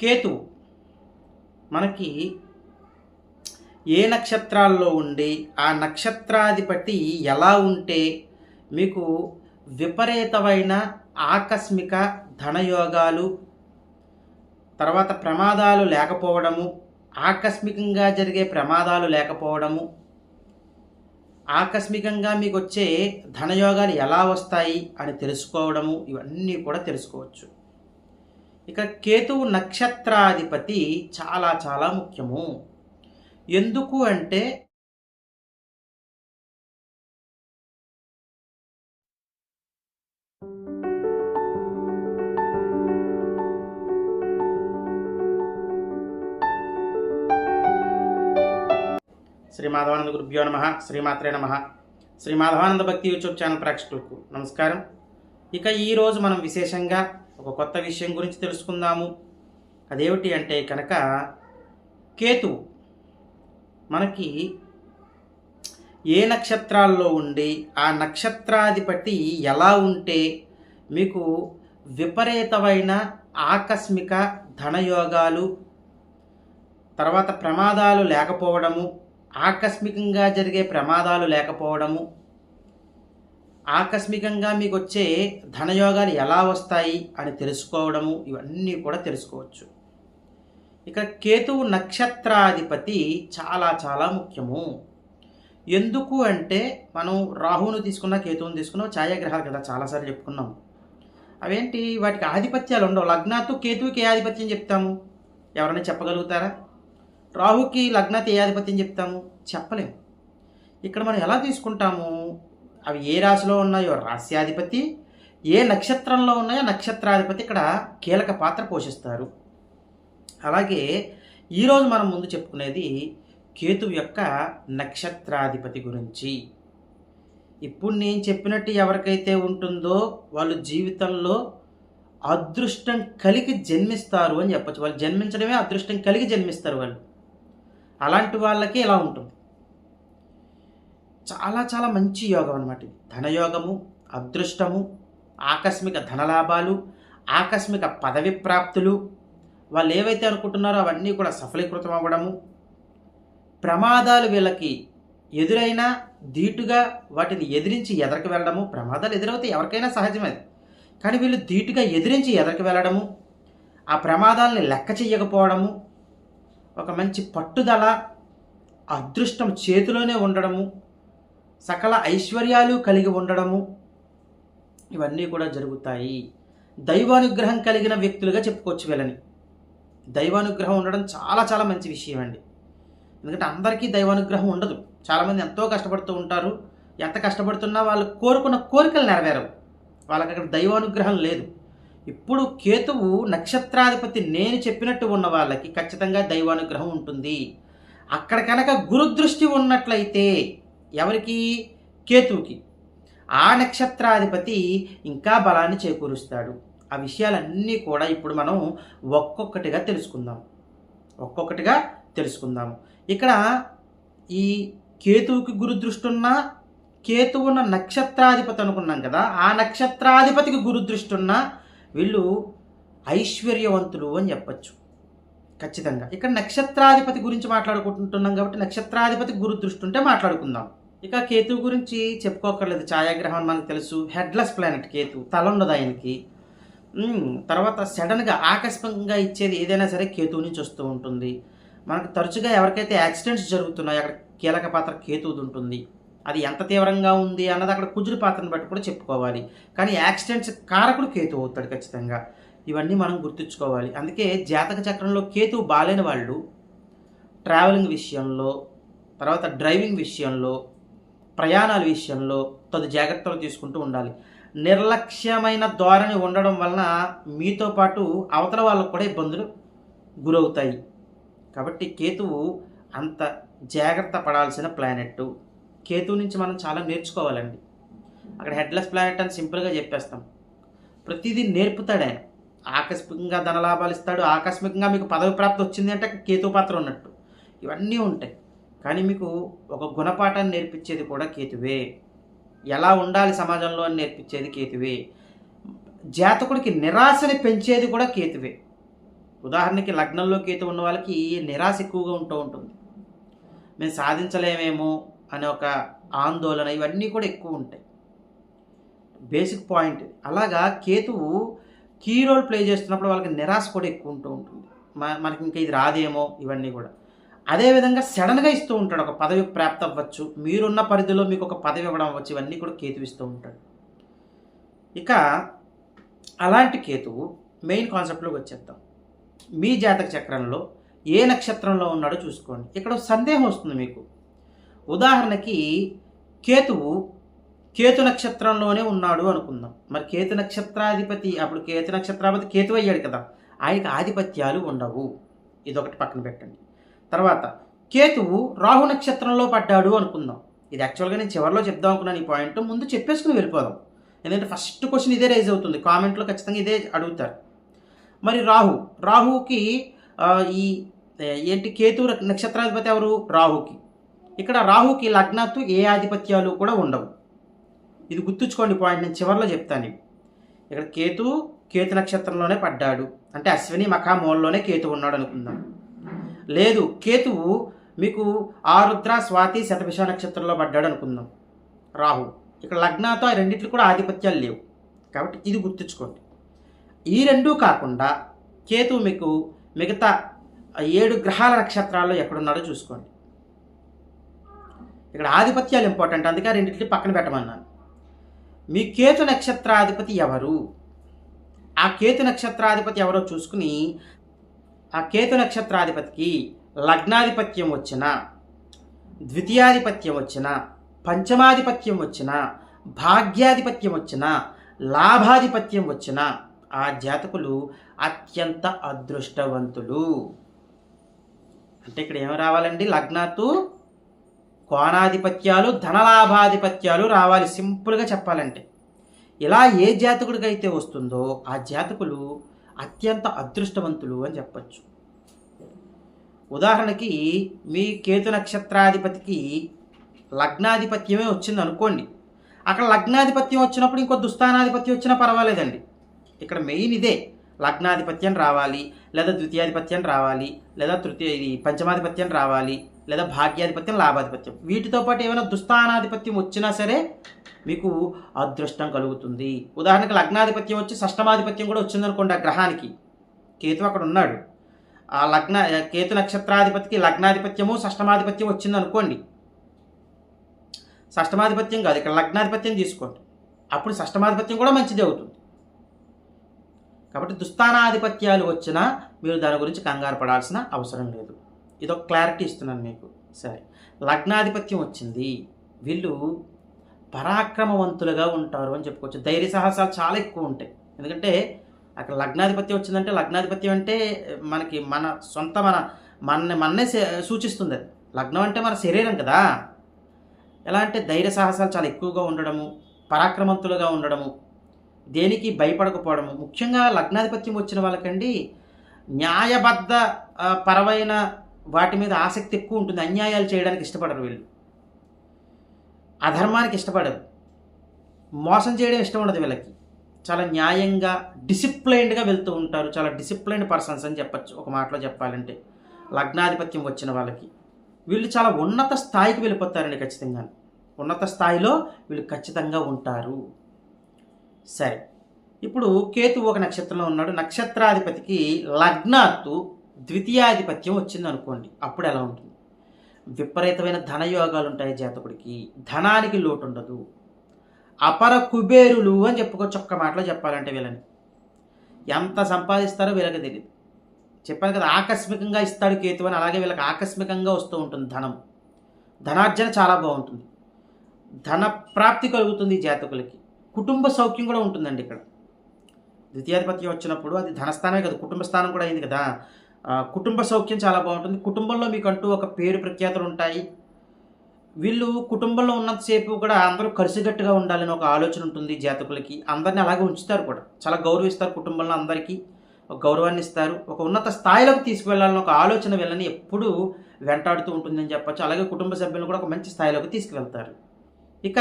కేతువు మనకి ఏ నక్షత్రాల్లో ఉండి ఆ నక్షత్రాధిపతి ఎలా ఉంటే మీకు విపరీతమైన ఆకస్మిక ధనయోగాలు తర్వాత ప్రమాదాలు లేకపోవడము ఆకస్మికంగా జరిగే ప్రమాదాలు లేకపోవడము ఆకస్మికంగా మీకు వచ్చే ధనయోగాలు ఎలా వస్తాయి అని తెలుసుకోవడము ఇవన్నీ కూడా తెలుసుకోవచ్చు. ఇక కేతువు నక్షత్రాధిపతి చాలా చాలా ముఖ్యము. ఎందుకు అంటే శ్రీ మాధవానంద గురుభ్యో నమ శ్రీమాత్రే నమ. శ్రీ మాధవానంద భక్తి యూట్యూబ్ ఛానల్ ప్రేక్షకులకు నమస్కారం. ఇక ఈరోజు మనం విశేషంగా ఒక కొత్త విషయం గురించి తెలుసుకుందాము. అదేమిటి అంటే కనుక కేతు మనకి ఏ నక్షత్రాల్లో ఉండి ఆ నక్షత్రాధిపతి ఎలా ఉంటే మీకు విపరీతమైన ఆకస్మిక ధనయోగాలు తర్వాత ప్రమాదాలు లేకపోవడము ఆకస్మికంగా జరిగే ప్రమాదాలు లేకపోవడము ఆకస్మికంగా మీకు వచ్చే ధనయోగాలు ఎలా వస్తాయి అని తెలుసుకోవడము ఇవన్నీ కూడా తెలుసుకోవచ్చు. ఇక కేతువు నక్షత్రాధిపతి చాలా చాలా ముఖ్యము. ఎందుకు అంటే మనం రాహువును తీసుకున్న కేతువును తీసుకున్న ఛాయాగ్రహాలు కదా చాలాసార్లు చెప్పుకున్నాం అవేంటి? వాటికి ఆధిపత్యాలు ఉండవు. లగ్నతో కేతువుకి ఏ ఆధిపత్యం చెప్తాము? ఎవరైనా చెప్పగలుగుతారా? రాహుకి లగ్నాత్ ఏ ఆధిపత్యం చెప్తాము? చెప్పలేము. ఇక్కడ మనం ఎలా తీసుకుంటాము? అవి ఏ రాశిలో ఉన్నాయో? రాశ్యాధిపతి. ఏ నక్షత్రంలో ఉన్నాయో? నక్షత్రాధిపతి ఇక్కడ కీలక పాత్ర పోషిస్తారు. అలాగే ఈరోజు మనం ముందు చెప్పుకునేది కేతువు యొక్క నక్షత్రాధిపతి గురించి. ఇప్పుడు నేను చెప్పినట్టు ఎవరికైతే ఉంటుందో వాళ్ళు జీవితంలో అదృష్టం కలిగి జన్మిస్తారు అని చెప్పచ్చు. వాళ్ళు జన్మించడమే అదృష్టం కలిగి జన్మిస్తారు వాళ్ళు. అలాంటి వాళ్ళకి ఇలా ఉంటుంది. చాలా చాలా మంచి యోగం అనమాట ఇది. ధనయోగము అదృష్టము ఆకస్మిక ధనలాభాలు ఆకస్మిక పదవి ప్రాప్తులు వాళ్ళు ఏవైతే అనుకుంటున్నారో అవన్నీ కూడా సఫలీకృతం అవ్వడము ప్రమాదాలు వీళ్ళకి ఎదురైనా ధీటుగా వాటిని ఎదిరించి ఎదరికి వెళ్ళడము ప్రమాదాలు ఎదురవుతాయి ఎవరికైనా సహజమే కానీ వీళ్ళు ధీటుగా ఎదిరించి ఎదరికి వెళ్ళడము ఆ ప్రమాదాలని లెక్క చెయ్యకపోవడము ఒక మంచి పట్టుదల అదృష్టం చేతిలోనే ఉండడము సకల ఐశ్వర్యాలు కలిగి ఉండడము. ఇవన్నీ కూడా జరుగుతాయి. దైవానుగ్రహం కలిగిన వ్యక్తులుగా చెప్పుకోవచ్చు వీళ్ళని. దైవానుగ్రహం ఉండడం చాలా చాలా మంచి విషయం అండి. ఎందుకంటే అందరికీ దైవానుగ్రహం ఉండదు. చాలామంది ఎంతో కష్టపడుతూ ఉంటారు. ఎంత కష్టపడుతున్నా వాళ్ళు కోరుకున్న కోరికలు నెరవేరవు. వాళ్ళకి అక్కడ దైవానుగ్రహం లేదు. ఇప్పుడు కేతువు నక్షత్రాధిపతి నేను చెప్పినట్టు ఉన్న వాళ్ళకి ఖచ్చితంగా దైవానుగ్రహం ఉంటుంది. అక్కడ కనుక గురుదృష్టి ఉన్నట్లయితే ఎవరికి? కేతువుకి. ఆ నక్షత్రాధిపతి ఇంకా బలాన్ని చేకూరుస్తాడు. ఆ విషయాలన్నీ కూడా ఇప్పుడు మనం ఒక్కొక్కటిగా తెలుసుకుందాం. ఒక్కొక్కటిగా తెలుసుకుందాము ఇక్కడ ఈ కేతువుకి గురుదృష్టి ఉన్న కేతువున్న నక్షత్రాధిపతి అనుకున్నాం కదా ఆ నక్షత్రాధిపతికి గురుదృష్టి ఉన్న వీళ్ళు ఐశ్వర్యవంతులు అని చెప్పచ్చు. ఖచ్చితంగా. ఇక్కడ నక్షత్రాధిపతి గురించి మాట్లాడుకుంటున్నాం కాబట్టి నక్షత్రాధిపతి గురు దృష్టి ఉంటే మాట్లాడుకుందాం. ఇక కేతు గురించి చెప్పుకోకర్లేదు ఛాయాగ్రహం అని మనకు తెలుసు. Headless planet Ketu. తల ఉండదు ఆయనకి. తర్వాత సడన్గా ఆకస్మికంగా ఇచ్చేది ఏదైనా సరే కేతువు నుంచి వస్తూ ఉంటుంది. మనకు తరచుగా ఎవరికైతే యాక్సిడెంట్స్ జరుగుతున్నాయో అక్కడ కీలక పాత్ర కేతువుది ఉంటుంది. అది ఎంత తీవ్రంగా ఉంది అన్నది అక్కడ కుజుడి పాత్రను బట్టి కూడా చెప్పుకోవాలి. కానీ యాక్సిడెంట్స్ కారకుడు కేతు అవుతాడు ఖచ్చితంగా. ఇవన్నీ మనం గుర్తుంచుకోవాలి. అందుకే జాతక చక్రంలో కేతువు బాలేని వాళ్ళు ట్రావెలింగ్ విషయంలో తర్వాత డ్రైవింగ్ విషయంలో ప్రయాణాల విషయంలో తదు జాగ్రత్తలు తీసుకుంటూ ఉండాలి. నిర్లక్ష్యమైన ధోరణి ఉండడం వలన మీతో పాటు అవతల వాళ్ళకు కూడా ఇబ్బందులు గురవుతాయి. కాబట్టి కేతువు అంత జాగ్రత్త పడాల్సిన ప్లానెట్ కేతువు నుంచి మనం చాలా నేర్చుకోవాలండి. అక్కడ హెడ్లెస్ ప్లానెట్ అని సింపుల్గా చెప్పేస్తాం. ప్రతిదీ నేర్పుతాడు. ఆయన ఆకస్మికంగా ధనలాభాలు ఇస్తాడు ఆకస్మికంగా మీకు పదవి ప్రాప్తి వచ్చింది అంటే కేతు పాత్ర ఉన్నట్టు. ఇవన్నీ ఉంటాయి. కానీ మీకు ఒక గుణపాఠాన్ని నేర్పించేది కూడా కేతువే. ఎలా ఉండాలి సమాజంలో అని నేర్పించేది కేతువే. జాతకుడికి నిరాశని పెంచేది కూడా కేతువే. ఉదాహరణకి లగ్నంలో కేతు ఉన్న వాళ్ళకి నిరాశ ఎక్కువగా ఉంటూ ఉంటుంది. మేము సాధించలేమేమో అనే ఒక ఆందోళన ఇవన్నీ కూడా ఎక్కువ ఉంటాయి. బేసిక్ పాయింట్ అలాగా కేతువు కీ రోల్ ప్లే చేస్తున్నప్పుడు వాళ్ళకి నిరాశ కూడా ఎక్కువ ఉంటూ ఉంటుంది. మనకి ఇంకా ఇది రాదేమో ఇవన్నీ కూడా. అదేవిధంగా సడన్గా ఇస్తూ ఉంటాడు ఒక పదవి ప్రాప్తి అవ్వచ్చు మీరున్న పరిధిలో మీకు ఒక పదవి ఇవ్వడం అవ్వచ్చు ఇవన్నీ కూడా కేతు ఇస్తూ ఉంటాడు. ఇక అలాంటి కేతువు మెయిన్ కాన్సెప్ట్లోకి వచ్చేద్దాం. మీ జాతక చక్రంలో ఏ నక్షత్రంలో ఉన్నాడో చూసుకోండి. ఇక్కడ సందేహం వస్తుంది మీకు. ఉదాహరణకి కేతువు కేతు నక్షత్రంలోనే ఉన్నాడు అనుకుందాం. మరి కేతు నక్షత్రాధిపతి అప్పుడు కేతు నక్షత్రాధిపతి కేతు అయ్యాడు కదా ఆయనకి ఆధిపత్యాలు ఉండవు. ఇదొకటి పక్కన పెట్టండి. తర్వాత కేతువు రాహు నక్షత్రంలో పడ్డాడు అనుకుందాం. ఇది యాక్చువల్గా నేను చివరిలో చెప్దాం అనుకున్నాను ఈ పాయింట్. ముందు చెప్పేసుకుని వెళ్ళిపోదాం. ఎందుకంటే ఫస్ట్ క్వశ్చన్ ఇదే రైజ్ అవుతుంది. కామెంట్లో ఖచ్చితంగా ఇదే అడుగుతారు. మరి రాహు రాహుకి ఈ ఏంటి కేతు నక్షత్రాధిపతి ఎవరు? రాహుకి. ఇక్కడ రాహుకి లగ్నత్తు ఏ ఆధిపత్యాలు కూడా ఉండవు. ఇది గుర్తుంచుకోండి పాయింట్ నేను చివరిలో చెప్తాను ఇక్కడ కేతు కేతు నక్షత్రంలోనే పడ్డాడు. అంటే అశ్విని మఖామూలలోనే కేతు ఉన్నాడు అనుకుందాం. లేదు కేతువు మీకు ఆరుద్ర స్వాతి శతభిష నక్షత్రంలో పడ్డాడు అనుకుందాం. రాహు. ఇక్కడ లగ్నాతో రెండింటికి కూడా ఆధిపత్యాలు లేవు. కాబట్టి ఇది గుర్తుంచుకోండి. ఈ రెండూ కాకుండా కేతు మీకు మిగతా ఏడు గ్రహాల నక్షత్రాల్లో ఎక్కడున్నాడో చూసుకోండి. ఇక్కడ ఆధిపత్యాలు ఇంపార్టెంట్ అందుకే రెండింటిని పక్కన పెట్టమన్నాను. మీ కేతు నక్షత్రాధిపతి ఎవరు? ఆ కేతు నక్షత్రాధిపతి ఎవరో చూసుకుని ఆ కేతు నక్షత్రాధిపతికి లగ్నాధిపత్యం వచ్చిన ద్వితీయాధిపత్యం వచ్చిన పంచమాధిపత్యం వచ్చిన భాగ్యాధిపత్యం వచ్చిన లాభాధిపత్యం వచ్చిన ఆ జాతకులు అత్యంత అదృష్టవంతులు. అంటే ఇక్కడ ఏమి రావాలండి? లగ్నాతు కోణాధిపత్యాలు ధనలాభాధిపత్యాలు రావాలి. సింపుల్గా చెప్పాలంటే. ఇలా ఏ జాతకుడికి అయితే వస్తుందో ఆ జాతకులు అత్యంత అదృష్టవంతులు అని చెప్పచ్చు. ఉదాహరణకి మీ కేతు నక్షత్రాధిపతికి లగ్నాధిపత్యమే వచ్చింది అనుకోండి. అక్కడ లగ్నాధిపత్యం వచ్చినప్పుడు ఇంకో దుస్థానాధిపత్యం వచ్చినా పర్వాలేదండి. ఇక్కడ మెయిన్ ఇదే. లగ్నాధిపత్యం రావాలి లేదా ద్వితీయాధిపత్యం రావాలి లేదా తృతీయ పంచమాధిపత్యం రావాలి లేదా భాగ్యాధిపత్యం లాభాధిపత్యం. వీటితో పాటు ఏమైనా దుస్థానాధిపత్యం వచ్చినా సరే మీకు అదృష్టం కలుగుతుంది. ఉదాహరణకు లగ్నాధిపత్యం వచ్చి షష్టమాధిపత్యం కూడా వచ్చిందనుకోండి ఆ గ్రహానికి. కేతు అక్కడ ఉన్నాడు. ఆ లగ్న కేతు నక్షత్రాధిపతికి లగ్నాధిపత్యము షష్టమాధిపత్యం వచ్చింది అనుకోండి షష్టమాధిపత్యం కాదు ఇక్కడ లగ్నాధిపత్యం తీసుకోండి. అప్పుడు షష్టమాధిపత్యం కూడా మంచిదే అవుతుంది. కాబట్టి దుస్థానాధిపత్యాలు వచ్చినా మీరు దాని గురించి కంగారు పడాల్సిన అవసరం లేదు. ఇదొక క్లారిటీ ఇస్తున్నాను మీకు. సరే. లగ్నాధిపత్యం వచ్చింది. వీళ్ళు పరాక్రమవంతులుగా ఉంటారు అని చెప్పుకోవచ్చు. ధైర్య సాహసాలు చాలా ఎక్కువ ఉంటాయి. ఎందుకంటే అక్కడ లగ్నాధిపత్యం వచ్చిందంటే లగ్నాధిపత్యం అంటే మనకి మన సొంత మన మన మన్నే సూచిస్తుంది అది. లగ్నం అంటే మన శరీరం కదా. ఎలా అంటే ధైర్య సాహసాలు చాలా ఎక్కువగా ఉండడము పరాక్రమంతులుగా ఉండడము దేనికి భయపడకపోవడము. ముఖ్యంగా లగ్నాధిపత్యం వచ్చిన వాళ్ళకండి న్యాయబద్ధ పరమైన వాటి మీద ఆసక్తి ఎక్కువ ఉంటుంది. అన్యాయాలు చేయడానికి ఇష్టపడరు వీళ్ళు. అధర్మానికి ఇష్టపడరు. మోసం చేయడం ఇష్టం ఉండదు వీళ్ళకి. చాలా న్యాయంగా డిసిప్లైన్డ్గా వెళ్తూ ఉంటారు. చాలా డిసిప్లైన్డ్ పర్సన్స్ అని చెప్పచ్చు. ఒక మాటలో చెప్పాలంటే లగ్నాధిపత్యం వచ్చిన వాళ్ళకి. వీళ్ళు చాలా ఉన్నత స్థాయికి వెళ్ళిపోతారండి ఖచ్చితంగా. ఉన్నత స్థాయిలో వీళ్ళు ఖచ్చితంగా ఉంటారు. సరే. ఇప్పుడు కేతు ఒక నక్షత్రంలో ఉన్నాడు. నక్షత్రాధిపతికి లగ్నాత్తు ద్వితీయాధిపత్యం వచ్చింది అనుకోండి అప్పుడు ఎలా ఉంటుంది? విపరీతమైన ధనయోగాలు ఉంటాయి జాతకుడికి ధనానికి లోటు ఉండదు అపర కుబేరులు అని చెప్పుకోవచ్చు ఒక్క మాటలో చెప్పాలంటే వీళ్ళని. ఎంత సంపాదిస్తారో వీళ్ళకి తెలియదు చెప్పాను కదా ఆకస్మికంగా ఇస్తాడు కేతు అని అలాగే వీళ్ళకి ఆకస్మికంగా వస్తూ ఉంటుంది ధనం. ధనార్జన చాలా బాగుంటుంది. ధన ప్రాప్తి కలుగుతుంది జాతకులకి. కుటుంబ సౌఖ్యం కూడా ఉంటుందండి ఇక్కడ. ద్వితీయాధిపత్యం వచ్చినప్పుడు అది ధనస్థానమే కదా కుటుంబ స్థానం కూడా అయింది కదా. కుటుంబ సౌఖ్యం చాలా బాగుంటుంది. కుటుంబంలో మీకంటూ ఒక పేరు ప్రఖ్యాతులు ఉంటాయి. వీళ్ళు కుటుంబంలో ఉన్నంతసేపు కూడా అందరూ కలిసికట్టుగా ఉండాలని ఒక ఆలోచన ఉంటుంది జాతకులకి. అందరిని అలాగే ఉంచుతారు కూడా. చాలా గౌరవిస్తారు కుటుంబంలో అందరికీ. ఒక గౌరవాన్ని ఇస్తారు. ఒక ఉన్నత స్థాయిలోకి తీసుకువెళ్ళాలని ఒక ఆలోచన వీళ్ళని ఎప్పుడూ వెంటాడుతూ ఉంటుందని చెప్పచ్చు. అలాగే కుటుంబ సభ్యులను కూడా ఒక మంచి స్థాయిలోకి తీసుకువెళ్తారు. ఇక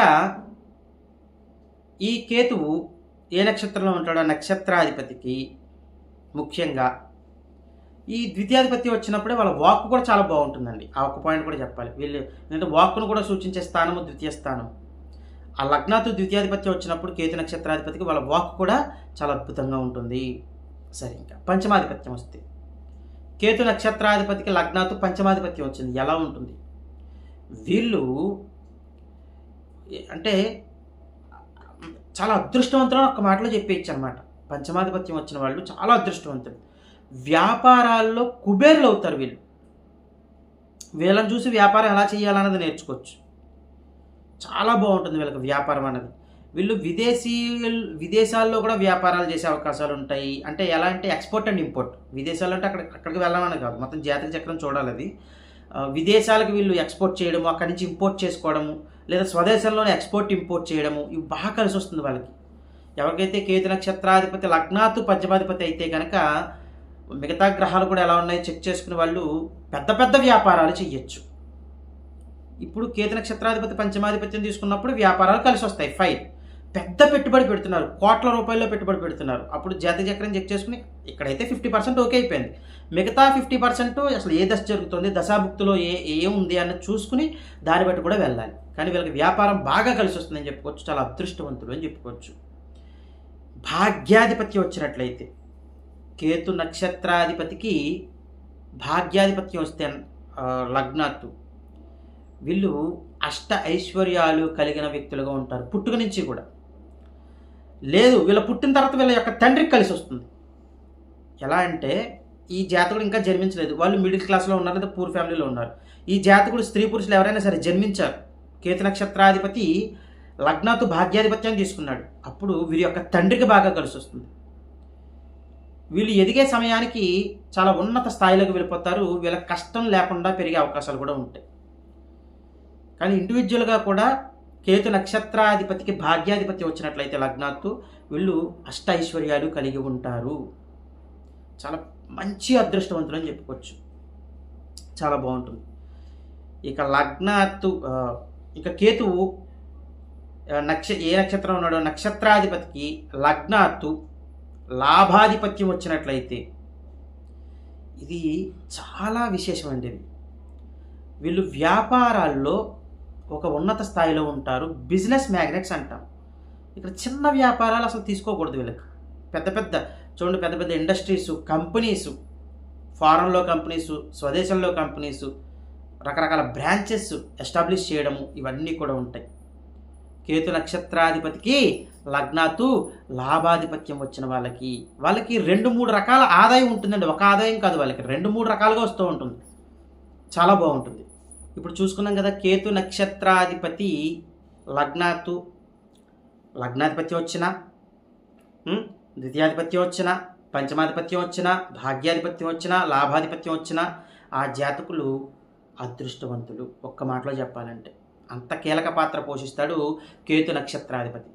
ఈ కేతువు ఏ నక్షత్రంలో ఉంటాడో నక్షత్రాధిపతికి ముఖ్యంగా ఈ ద్వితీయాధిపతి వచ్చినప్పుడే వాళ్ళ వాక్ కూడా చాలా బాగుంటుందండి. ఆ ఒక్క పాయింట్ కూడా చెప్పాలి. వీళ్ళు ఎందుకంటే వాక్ను కూడా సూచించే స్థానము ద్వితీయ స్థానం ఆ లగ్నాతు ద్వితీయాధిపత్యం వచ్చినప్పుడు కేతు నక్షత్రాధిపతికి వాళ్ళ వాక్ కూడా చాలా అద్భుతంగా ఉంటుంది. సరే ఇంకా పంచమాధిపత్యం వస్తే. కేతు నక్షత్రాధిపతికి లగ్నాతు పంచమాధిపత్యం వచ్చింది. ఎలా ఉంటుంది? వీళ్ళు అంటే చాలా అదృష్టవంతులు ఒక మాటలో చెప్పేయచ్చు అనమాట పంచమాధిపత్యం వచ్చిన వాళ్ళు చాలా అదృష్టవంతులు. వ్యాపారాల్లో కుబేర్లు అవుతారు వీళ్ళు. వీళ్ళని చూసి వ్యాపారం ఎలా చేయాలన్నది నేర్చుకోవచ్చు. చాలా బాగుంటుంది వీళ్ళకి వ్యాపారం అన్నది. వీళ్ళు విదేశీ విదేశాల్లో కూడా వ్యాపారాలు చేసే అవకాశాలు ఉంటాయి. అంటే ఎలా అంటే ఎక్స్పోర్ట్ అండ్ ఇంపోర్ట్. విదేశాల్లో అంటే అక్కడ అక్కడికి వెళ్ళమని కాదు. మొత్తం జాతక చక్రం చూడాలి అది. విదేశాలకు వీళ్ళు ఎక్స్పోర్ట్ చేయడము అక్కడి నుంచి ఇంపోర్ట్ చేసుకోవడము లేదా స్వదేశంలోనే ఎక్స్పోర్ట్ ఇంపోర్ట్ చేయడము ఇవి బాగా కలిసి వస్తుంది వాళ్ళకి. ఎవరికైతే కేతు నక్షత్రాధిపతి లగ్నాతు పద్యమాధిపతి అయితే కనుక మిగతా గ్రహాలు కూడా ఎలా ఉన్నాయో చెక్ చేసుకునే వాళ్ళు పెద్ద పెద్ద వ్యాపారాలు చెయ్యొచ్చు. ఇప్పుడు కేతు నక్షత్రాధిపతి పంచమాధిపత్యం తీసుకున్నప్పుడు వ్యాపారాలు కలిసి వస్తాయి ఫైన్ పెద్ద పెట్టుబడి పెడుతున్నారు కోట్ల రూపాయల్లో పెట్టుబడి పెడుతున్నారు. అప్పుడు జాతి చక్రం చెక్ చేసుకుని ఇక్కడైతే ఫిఫ్టీ పర్సెంట్ ఓకే అయిపోయింది. మిగతా ఫిఫ్టీ పర్సెంట్ అసలు ఏ దశ జరుగుతుంది దశాభుక్తిలో ఏ ఏముంది అన్నది చూసుకుని దాన్ని బట్టి కూడా వెళ్ళాలి. కానీ వీళ్ళకి వ్యాపారం బాగా కలిసి వస్తుందని చెప్పుకోవచ్చు చాలా అదృష్టవంతులు అని చెప్పుకోవచ్చు. భాగ్యాధిపత్యం వచ్చినట్లయితే కేతు నక్షత్రాధిపతికి భాగ్యాధిపత్యం వస్తే లగ్నాత్తు. వీళ్ళు అష్ట ఐశ్వర్యాలు కలిగిన వ్యక్తులుగా ఉంటారు పుట్టుక నుంచి కూడా. లేదు వీళ్ళ పుట్టిన తర్వాత వీళ్ళ యొక్క తండ్రికి కలిసి వస్తుంది. ఎలా అంటే ఈ జాతకుడు ఇంకా జన్మించలేదు. వాళ్ళు మిడిల్ క్లాస్లో ఉన్నారు లేదా పూర్ ఫ్యామిలీలో ఉన్నారు. ఈ జాతకుడు స్త్రీ పురుషులు ఎవరైనా సరే జన్మించారు. కేతు నక్షత్రాధిపతి లగ్నాతు భాగ్యాధిపత్యాన్ని తీసుకున్నాడు. అప్పుడు వీరి యొక్క తండ్రికి బాగా కలిసి వస్తుంది. వీళ్ళు ఎదిగే సమయానికి చాలా ఉన్నత స్థాయిలోకి వెళ్ళిపోతారు. వీళ్ళకి కష్టం లేకుండా పెరిగే అవకాశాలు కూడా ఉంటాయి. కానీ ఇండివిజువల్గా కూడా కేతు నక్షత్రాధిపతికి భాగ్యాధిపతి వచ్చినట్లయితే లగ్నాత్తు వీళ్ళు అష్ట ఐశ్వర్యాలు కలిగి ఉంటారు. చాలా మంచి అదృష్టవంతులు అని చెప్పుకోవచ్చు. చాలా బాగుంటుంది. ఇక లగ్నాత్తు ఇక కేతువు నక్ష ఏ నక్షత్రం ఉన్నాడో నక్షత్రాధిపతికి లగ్నాత్తు లాభాధిపత్యం వచ్చినట్లయితే ఇది చాలా విశేషమండి. ఇది వీళ్ళు వ్యాపారాల్లో ఒక ఉన్నత స్థాయిలో ఉంటారు. బిజినెస్ మ్యాగ్నెట్స్ అంటాం. ఇక్కడ చిన్న వ్యాపారాలు అసలు తీసుకోకూడదు వీళ్ళకి. పెద్ద పెద్ద చూడండి పెద్ద పెద్ద ఇండస్ట్రీస్ కంపెనీస్ ఫారెన్లో కంపెనీస్ స్వదేశంలో కంపెనీస్ రకరకాల బ్రాంచెస్ ఎస్టాబ్లిష్ చేయడము ఇవన్నీ కూడా ఉంటాయి. కేతు నక్షత్రాధిపతికి లగ్నాతు లాభాధిపత్యం వచ్చిన వాళ్ళకి వాళ్ళకి రెండు మూడు రకాల ఆదాయం ఉంటుందండి. ఒక ఆదాయం కాదు వాళ్ళకి రెండు మూడు రకాలుగా వస్తూ ఉంటుంది. చాలా బాగుంటుంది. ఇప్పుడు చూసుకున్నాం కదా కేతు నక్షత్రాధిపతి లగ్నాతు లగ్నాధిపత్యం వచ్చిన ద్వితీయాధిపత్యం వచ్చిన పంచమాధిపత్యం వచ్చిన భాగ్యాధిపత్యం వచ్చిన లాభాధిపత్యం వచ్చిన ఆ జాతకులు అదృష్టవంతులు. ఒక్క మాటలో చెప్పాలంటే అంత కీలక పాత్ర పోషిస్తాడు కేతు నక్షత్రాధిపతి.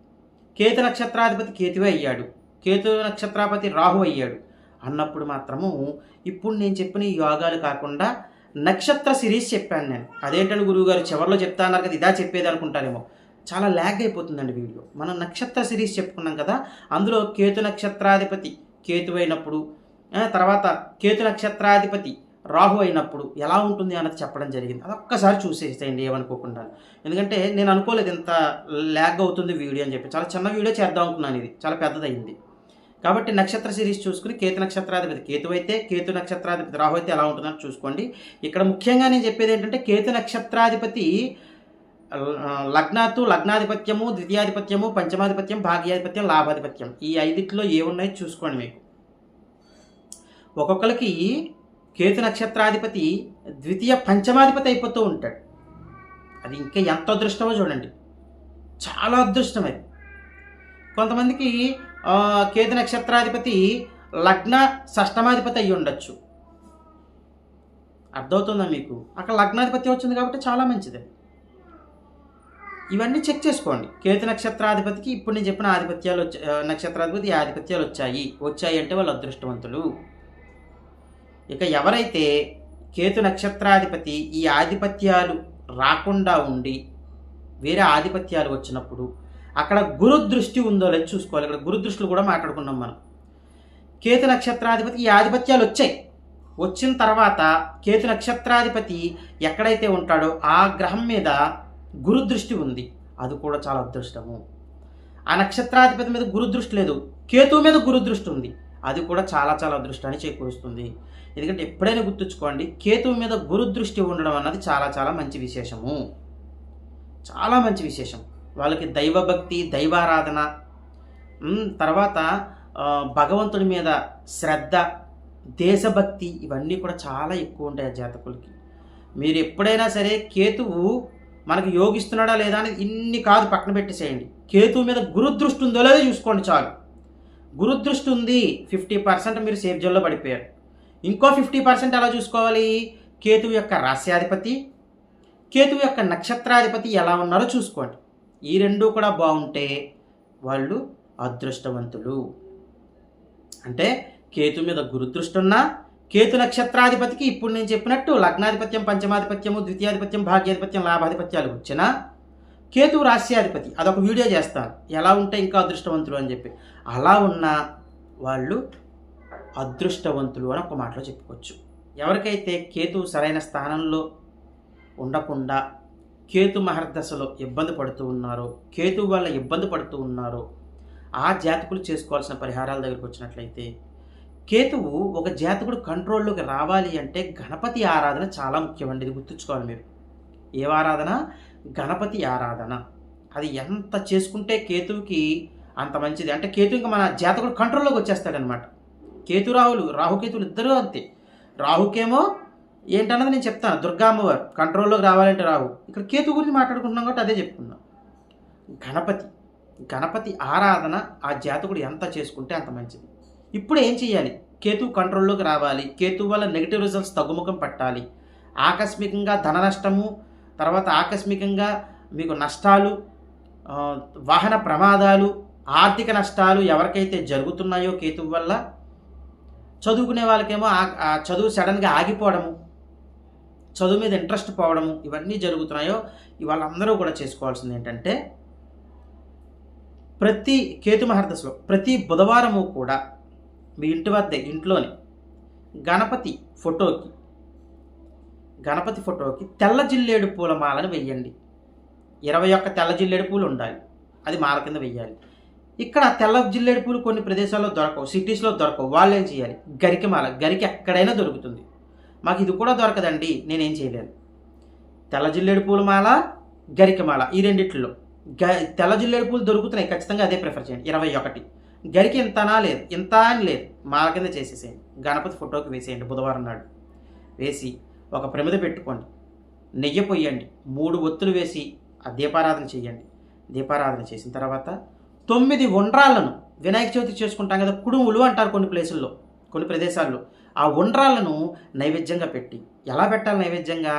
కేతు నక్షత్రాధిపతి కేతువే అయ్యాడు. కేతు నక్షత్రాపతి రాహు అయ్యాడు. అన్నప్పుడు మాత్రము ఇప్పుడు నేను చెప్పిన యోగాలు కాకుండా నక్షత్ర సిరీస్ చెప్పాను నేను. అదేంటని గురువుగారు చివరిలో చెప్తా అన్నారు కదా ఇదా చెప్పేది అనుకుంటారేమో. చాలా ల్యాగ్ అయిపోతుందండి వీడియో. మనం నక్షత్ర సిరీస్ చెప్పుకున్నాం కదా అందులో కేతు నక్షత్రాధిపతి కేతు అయినప్పుడు తర్వాత కేతు నక్షత్రాధిపతి రాహు అయినప్పుడు ఎలా ఉంటుంది అన్నది చెప్పడం జరిగింది. అది ఒక్కసారి చూసేసేయండి ఏమనుకోకుండా. ఎందుకంటే నేను అనుకోలేదు ఇంత ల్యాగ్ అవుతుంది వీడియో అని చెప్పి. చాలా చిన్న వీడియో చేద్దాం అనుకున్నాను ఇది. చాలా పెద్దదైంది కాబట్టి నక్షత్ర సిరీస్ చూసుకుని కేతు నక్షత్రాధిపతి. కేతు అయితే కేతు నక్షత్రాధిపతి. రాహు అయితే ఎలా ఉంటుందని చూసుకోండి. ఇక్కడ ముఖ్యంగా నేను చెప్పేది ఏంటంటే కేతు నక్షత్రాధిపతి లగ్నాతు లగ్నాధిపత్యము ద్వితీయాధిపత్యము పంచమాధిపత్యం భాగ్యాధిపత్యం లాభాధిపత్యం. ఈ ఐదిట్లో ఏ ఉన్నాయో చూసుకోండి మీకు. ఒక్కొక్కరికి కేతు నక్షత్రాధిపతి ద్వితీయ పంచమాధిపతి అయిపోతూ ఉంటాడు. అది ఇంకా ఎంత అదృష్టమో చూడండి. చాలా అదృష్టం అది. కొంతమందికి కేతు నక్షత్రాధిపతి లగ్న షష్టమాధిపతి అయ్యి ఉండొచ్చు. అర్థమవుతుందా మీకు? అక్కడ లగ్నాధిపతి వచ్చింది కాబట్టి చాలా మంచిది ఇవన్నీ చెక్ చేసుకోండి. కేతు నక్షత్రాధిపతికి ఇప్పుడు నేను చెప్పిన ఆధిపత్యాలు వచ్చా నక్షత్రాధిపతి ఆధిపత్యాలు వచ్చాయి. వచ్చాయి అంటే వాళ్ళు అదృష్టవంతులు. ఇక ఎవరైతే కేతు నక్షత్రాధిపతి ఈ ఆధిపత్యాలు రాకుండా ఉండి వేరే ఆధిపత్యాలు వచ్చినప్పుడు అక్కడ గురు దృష్టి ఉందో లేదు చూసుకోవాలి. ఇక్కడ గురు దృష్టిలు కూడా మాట్లాడుకున్నాం మనం. కేతు నక్షత్రాధిపతి ఈ ఆధిపత్యాలు వచ్చాయి. వచ్చిన తర్వాత కేతు నక్షత్రాధిపతి ఎక్కడైతే ఉంటాడో ఆ గ్రహం మీద గురుదృష్టి ఉంది. అది కూడా చాలా అదృష్టము. ఆ నక్షత్రాధిపతి మీద గురుదృష్టి లేదు. కేతు మీద గురుదృష్టి ఉంది. అది కూడా చాలా చాలా అదృష్టాన్ని చేకూరుస్తుంది. ఎందుకంటే ఎప్పుడైనా గుర్తుంచుకోండి కేతువు మీద గురుదృష్టి ఉండడం అన్నది చాలా చాలా మంచి విశేషము. చాలా మంచి విశేషం. వాళ్ళకి దైవభక్తి దైవారాధన తర్వాత భగవంతుడి మీద శ్రద్ధ దేశభక్తి ఇవన్నీ కూడా చాలా ఎక్కువ ఉంటాయి ఆ జాతకులకి. మీరు ఎప్పుడైనా సరే కేతువు మనకు యోగిస్తున్నాడా లేదా అని ఇన్ని కాదు పక్కన పెట్టేసేయండి. కేతువు మీద గురుదృష్టి ఉందో లేదో చూసుకోండి చాలు. గురుదృష్టి ఉంది ఫిఫ్టీ పర్సెంట్ మీరు సేఫ్ జోన్లో పడిపోయారు. ఇంకో ఫిఫ్టీ పర్సెంట్ ఎలా చూసుకోవాలి? కేతువు యొక్క రాస్యాధిపతి కేతువు యొక్క నక్షత్రాధిపతి ఎలా ఉన్నారో చూసుకోండి. ఈ రెండు కూడా బాగుంటే వాళ్ళు అదృష్టవంతులు. అంటే కేతు మీద గురుదృష్టి ఉన్నా కేతు నక్షత్రాధిపతికి ఇప్పుడు నేను చెప్పినట్టు లగ్నాధిపత్యం పంచమాధిపత్యము ద్వితీయాధిపత్యం భాగ్యాధిపత్యం లాభాధిపత్యాలు వచ్చినా కేతు రాశ్యాధిపతి అదొక వీడియో చేస్తాను. ఎలా ఉంటే ఇంకా అదృష్టవంతులు అని చెప్పి. అలా ఉన్న వాళ్ళు అదృష్టవంతులు అని ఒక మాటలో చెప్పుకోవచ్చు. ఎవరికైతే కేతు సరైన స్థానంలో ఉండకుండా కేతు మహర్దశలో ఇబ్బంది పడుతూ ఉన్నారో కేతు వల్ల ఇబ్బంది పడుతూ ఉన్నారో ఆ జాతకులు చేసుకోవాల్సిన పరిహారాల దగ్గరికి వచ్చినట్లయితే కేతువు ఒక జాతకుడు కంట్రోల్లోకి రావాలి అంటే గణపతి ఆరాధన చాలా ముఖ్యమండి. ఇది గుర్తుంచుకోవాలి మీరు. ఏ ఆరాధన? గణపతి ఆరాధన. అది ఎంత చేసుకుంటే కేతువుకి అంత మంచిది. అంటే కేతు ఇంకా మన జాతకుడు కంట్రోల్లోకి వచ్చేస్తాడనమాట. కేతు రాహులు రాహుకేతులు ఇద్దరూ అంతే. రాహుకేమో ఏంటన్నది నేను చెప్తాను. దుర్గా అమ్మవారు కంట్రోల్లోకి రావాలంటే రాహు. ఇక్కడ కేతు గురించి మాట్లాడుకుంటున్నాం కాబట్టి అదే చెప్తున్నాం గణపతి గణపతి ఆరాధన ఆ జాతకుడు ఎంత చేసుకుంటే అంత మంచిది. ఇప్పుడు ఏం చేయాలి కేతు కంట్రోల్లోకి రావాలి. కేతు వల్ల నెగిటివ్ రిజల్ట్స్ తగ్గుముఖం పట్టాలి. ఆకస్మికంగా ధన నష్టము తర్వాత ఆకస్మికంగా మీకు నష్టాలు వాహన ప్రమాదాలు ఆర్థిక నష్టాలు ఎవరికైతే జరుగుతున్నాయో కేతు వల్ల చదువుకునే వాళ్ళకేమో ఆ- చదువు సడన్గా ఆగిపోవడము చదువు మీద ఇంట్రెస్ట్ పోవడము ఇవన్నీ జరుగుతున్నాయో వాళ్ళందరూ కూడా చేసుకోవాల్సింది ఏంటంటే ప్రతి కేతు మహర్దశలో ప్రతి బుధవారము కూడా మీ ఇంటి వద్ద ఇంట్లోనే గణపతి ఫోటోకి గణపతి ఫోటోకి తెల్ల జిల్లేడు పూల మాలను వెయ్యండి. ఇరవై ఒక్క తెల్ల జిల్లేడు పూలు ఉండాలి. అది మాల కింద వెయ్యాలి. ఇక్కడ తెల్ల జిల్లేడు పూలు కొన్ని ప్రదేశాల్లో దొరకవు సిటీస్లో దొరకవు. వాళ్ళు ఏం చేయాలి? గరికి మాల. గరికి ఎక్కడైనా దొరుకుతుంది. మాకు ఇది కూడా దొరకదండి. నేనేం చేయలేను. తెల్ల జిల్లేడు పూల మాల గరిక మాల ఈ రెండిట్లో. గ తెల్ల జిల్లేడు పూలు దొరుకుతున్నాయి. ఖచ్చితంగా అదే ప్రిఫర్ చేయండి. ఇరవై ఒకటి. గరికి ఇంతనా లేదు. ఇంత అని లేదు. మాల కింద చేసేసేయండి. గణపతి ఫోటోకి వేసేయండి బుధవారం నాడు. వేసి ఒక ప్రమిద పెట్టుకోండి. నెయ్యి పొయ్యండి మూడు ఒత్తులు వేసి ఆ దీపారాధన చేయండి. దీపారాధన చేసిన తర్వాత తొమ్మిది ఉండ్రాలను వినాయక చవితి చేసుకుంటాం కదా కుడుములు అంటారు కొన్ని ప్లేసుల్లో కొన్ని ప్రదేశాల్లో. ఆ ఉండ్రాలను నైవేద్యంగా పెట్టి ఎలా పెట్టాలి నైవేద్యంగా?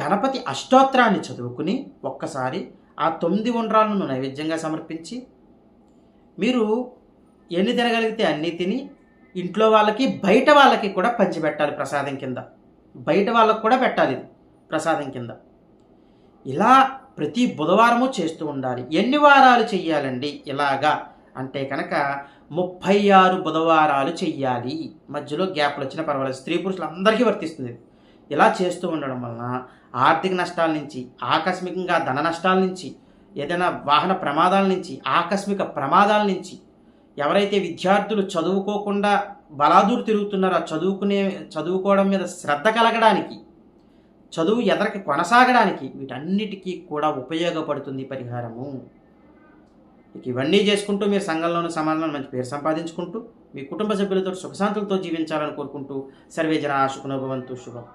గణపతి అష్టోత్తరాన్ని చదువుకుని ఒక్కసారి ఆ తొమ్మిది ఉండ్రాలను నైవేద్యంగా సమర్పించి మీరు ఎన్ని తినగలిగితే అన్నీ తిని ఇంట్లో వాళ్ళకి బయట వాళ్ళకి కూడా పంచిపెట్టాలి ప్రసాదం కింద. బయట వాళ్ళకు కూడా పెట్టాలి ఇది ప్రసాదం కింద. ఇలా ప్రతి బుధవారము చేస్తూ ఉండాలి. ఎన్ని వారాలు చెయ్యాలండి? ఇలాగా అంటే కనుక ముప్పై ఆరు బుధవారాలు చెయ్యాలి. మధ్యలో గ్యాప్లు వచ్చినా పర్వాలేదు. స్త్రీ పురుషులు అందరికీ వర్తిస్తుంది. ఇలా చేస్తూ ఉండడం వలన ఆర్థిక నష్టాల నుంచి ఆకస్మికంగా ధన నష్టాల నుంచి ఏదైనా వాహన ప్రమాదాల నుంచి ఆకస్మిక ప్రమాదాల నుంచి ఎవరైతే విద్యార్థులు చదువుకోకుండా బలాదూరు తిరుగుతున్నారా. ఆ చదువుకునే చదువుకోవడం మీద శ్రద్ధ కలగడానికి చదువు ఎదరికి కొనసాగడానికి వీటన్నిటికీ కూడా ఉపయోగపడుతుంది పరిహారము. ఇక ఇవన్నీ చేసుకుంటూ మీరు సంఘంలోని సమాజంలో మంచి పేరు సంపాదించుకుంటూ మీ కుటుంబ సభ్యులతో సుఖశాంతులతో జీవించాలని కోరుకుంటూ సర్వే జన ఆశుకునభవంతు శుభం.